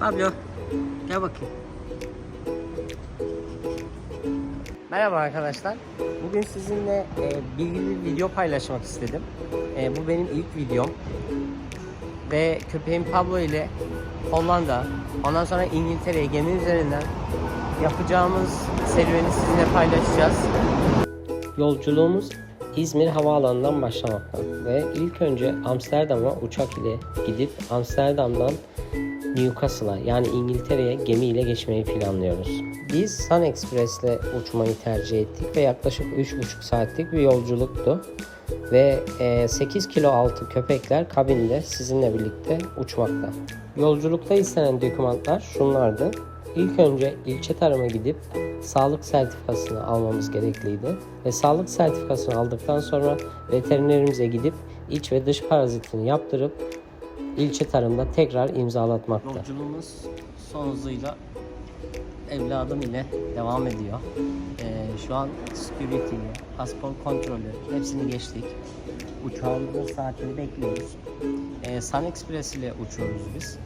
Pablo gel bakayım. Merhaba arkadaşlar. Bugün sizinle e, bilgili bir video paylaşmak istedim. E, bu benim ilk videom. Ve köpeğim Pablo ile Hollanda, ondan sonra İngiltere'ye gemi üzerinden yapacağımız serüveni sizinle paylaşacağız. Yolculuğumuz İzmir Havaalanı'ndan başlamakta ve ilk önce Amsterdam'a uçak ile gidip Amsterdam'dan Newcastle'a yani İngiltere'ye gemiyle geçmeyi planlıyoruz. Biz Sun Express ile uçmayı tercih ettik ve yaklaşık 3,5 saatlik bir yolculuktu. Ve e, 8 kilo altı köpekler kabinde sizinle birlikte uçmakta. Yolculukta istenen dokümanlar şunlardı. İlk önce ilçe tarıma gidip sağlık sertifikasını almamız gerekliydi. Ve sağlık sertifikasını aldıktan sonra veterinerimize gidip iç ve dış parazitini yaptırıp ilçe tarımda tekrar imzalatmakta. Yolculuğumuz son hızıyla evladım ile devam ediyor. Ee, şu an security, pasport kontrolü hepsini geçtik. Uçağımızın saatini bekliyoruz. Ee, Sun Express ile uçuyoruz biz.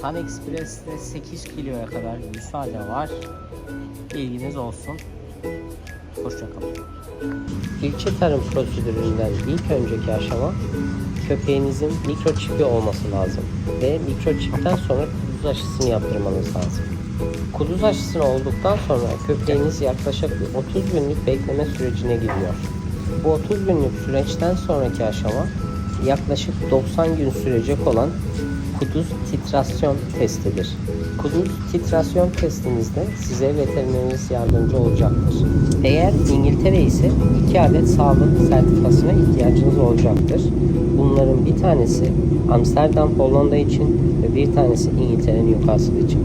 Sun Express'te 8 kiloya kadar müsaade var. Bilginiz olsun. Hoşçakalın. İlçe tarım prosedüründen ilk önceki aşama köpeğinizin mikroçipi olması lazım. Ve mikroçipten sonra kuduz aşısını yaptırmanız lazım. Kuduz aşısını olduktan sonra köpeğiniz yaklaşık bir 30 günlük bekleme sürecine giriyor. Bu 30 günlük süreçten sonraki aşama yaklaşık 90 gün sürecek olan kuduz titrasyon testidir. Kuduz titrasyon testinizde size veterineriniz yardımcı olacaktır. Eğer İngiltere ise 2 adet sağlık sertifikasına ihtiyacınız olacaktır. Bunların bir tanesi Amsterdam Hollanda için ve bir tanesi İngiltere Newcastle için.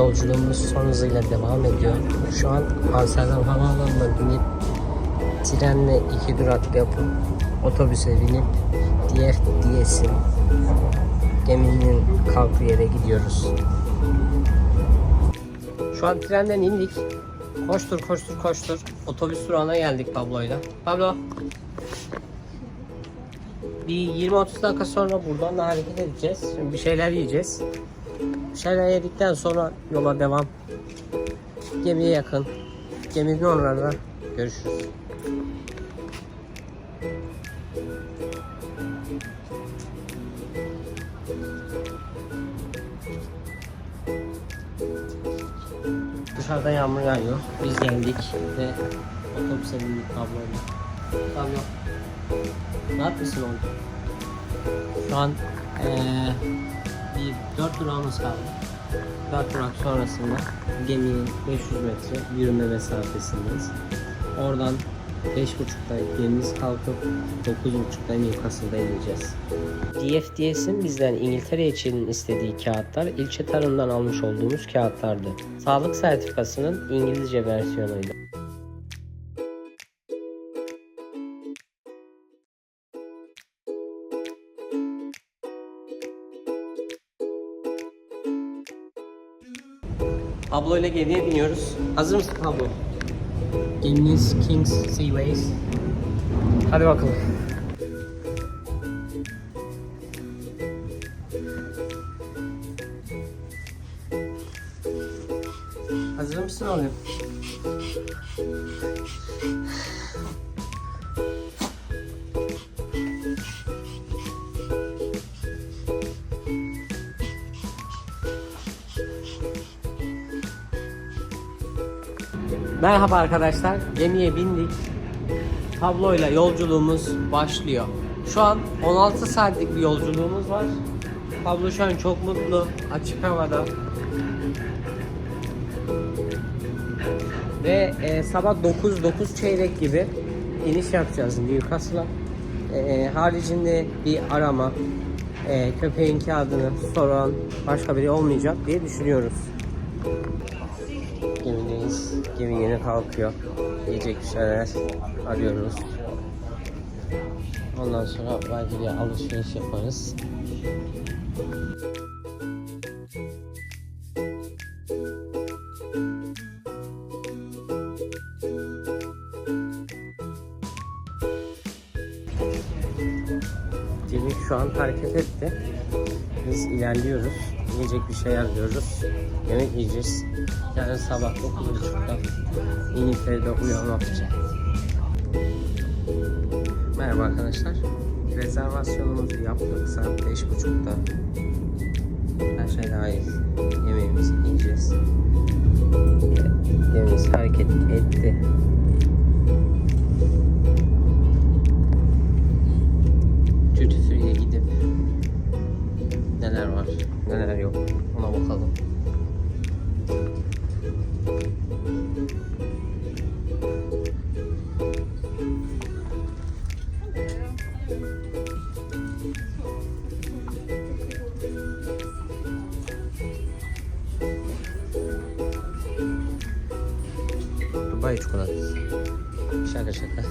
Yolculuğumuz son hızıyla devam ediyor. Şu an Amsterdam Havaalanı'na binip trenle iki durak yapıp otobüse binip diğer diyesin geminin kalktığı yere gidiyoruz. Şu an trenden indik. Koştur koştur koştur. Otobüs durağına geldik Pablo'yla. Pablo. Bir 20-30 dakika sonra buradan da hareket edeceğiz. Şimdi bir şeyler yiyeceğiz. Şeyler yedikten sonra yola devam. Gemiye yakın. Geminin oralarda görüşürüz. Dışarıda yağmur yağıyor. Biz geldik ve otobüse bindik tabloyla. Tablo. Rahat mısın oğlum? Şu an eee bir 4 durağımız kaldı. 4 durak sonrasında geminin 500 metre yürüme mesafesindeyiz. Oradan 5.30'da gemimiz kalkıp 9.30'da Newcastle'da ineceğiz. DFDS'in bizden İngiltere için istediği kağıtlar ilçe tarımdan almış olduğumuz kağıtlardı. Sağlık sertifikasının İngilizce versiyonuydu. Pablo ile gemiye biniyoruz. Hazır mısın Pablo? Geminiz Kings Seaways. Hadi bakalım. Hazır mısın oğlum? Merhaba arkadaşlar. Gemiye bindik. Tabloyla yolculuğumuz başlıyor. Şu an 16 saatlik bir yolculuğumuz var. Pablo şu an çok mutlu. Açık havada. Ve e, sabah 9 9 çeyrek gibi iniş yapacağız Newcastle'a. e, haricinde bir arama, e, köpeğin kağıdını soran başka biri olmayacak diye düşünüyoruz. Gemi yeni kalkıyor. Yiyecek bir şeyler arıyoruz. Ondan sonra belki bir alışveriş yaparız. Gemi şu an hareket etti. Biz ilerliyoruz. Yiyecek bir şey arıyoruz. Yemek yiyeceğiz. Yarın sabah 9.30'da İngiltere'de uyanmak için. Merhaba arkadaşlar. Rezervasyonumuzu yaptık saat 5.30'da. Her şey dahil. Yemeğimizi yiyeceğiz. Gemimiz hareket etti. Şaka şaka.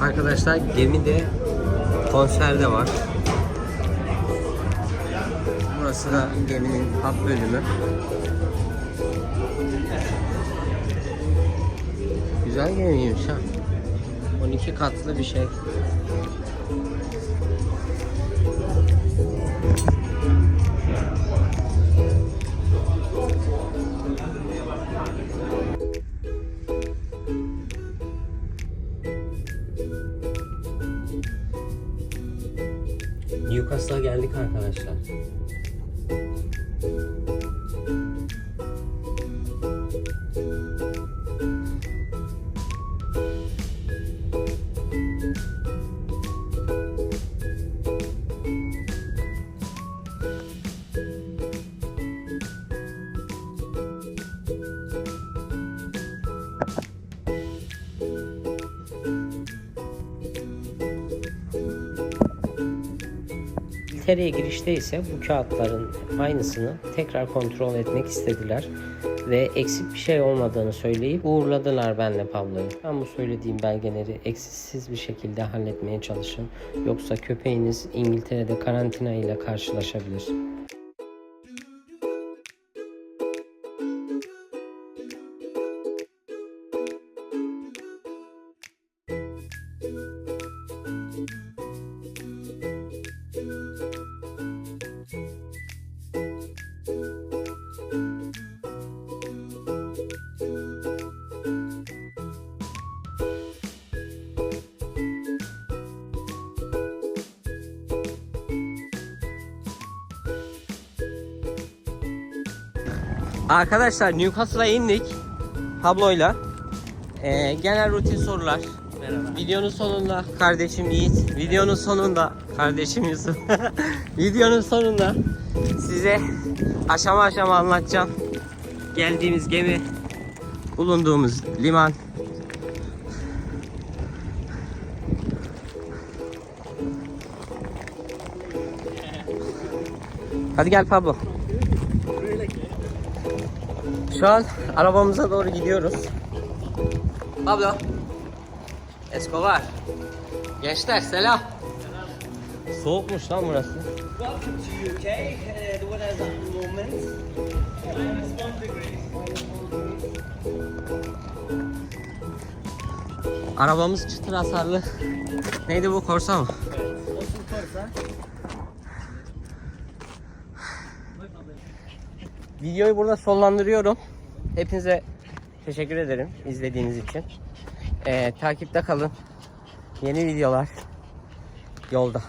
Arkadaşlar gemide konser de var. Burası da geminin hat bölümü. Güzel gemiymiş ha. 12 katlı bir şey. İngiltere'ye girişte ise bu kağıtların aynısını tekrar kontrol etmek istediler ve eksik bir şey olmadığını söyleyip uğurladılar benle Pablo'yu. Ben bu söylediğim belgeleri eksiksiz bir şekilde halletmeye çalışın. Yoksa köpeğiniz İngiltere'de karantina ile karşılaşabilir. Arkadaşlar Newcastle'a indik Pablo'yla. Ee, genel rutin sorular. Videonun sonunda kardeşim Yiğit, videonun sonunda kardeşim Yusuf. videonun sonunda size aşama aşama anlatacağım. Geldiğimiz gemi, bulunduğumuz liman. Hadi gel Pablo. Şu an arabamıza doğru gidiyoruz. Pablo. Escobar. Gençler selam. Soğukmuş lan burası. Arabamız çıtır hasarlı. Neydi bu korsa mı? Videoyu burada sonlandırıyorum. Hepinize teşekkür ederim izlediğiniz için. Ee, takipte kalın. Yeni videolar yolda.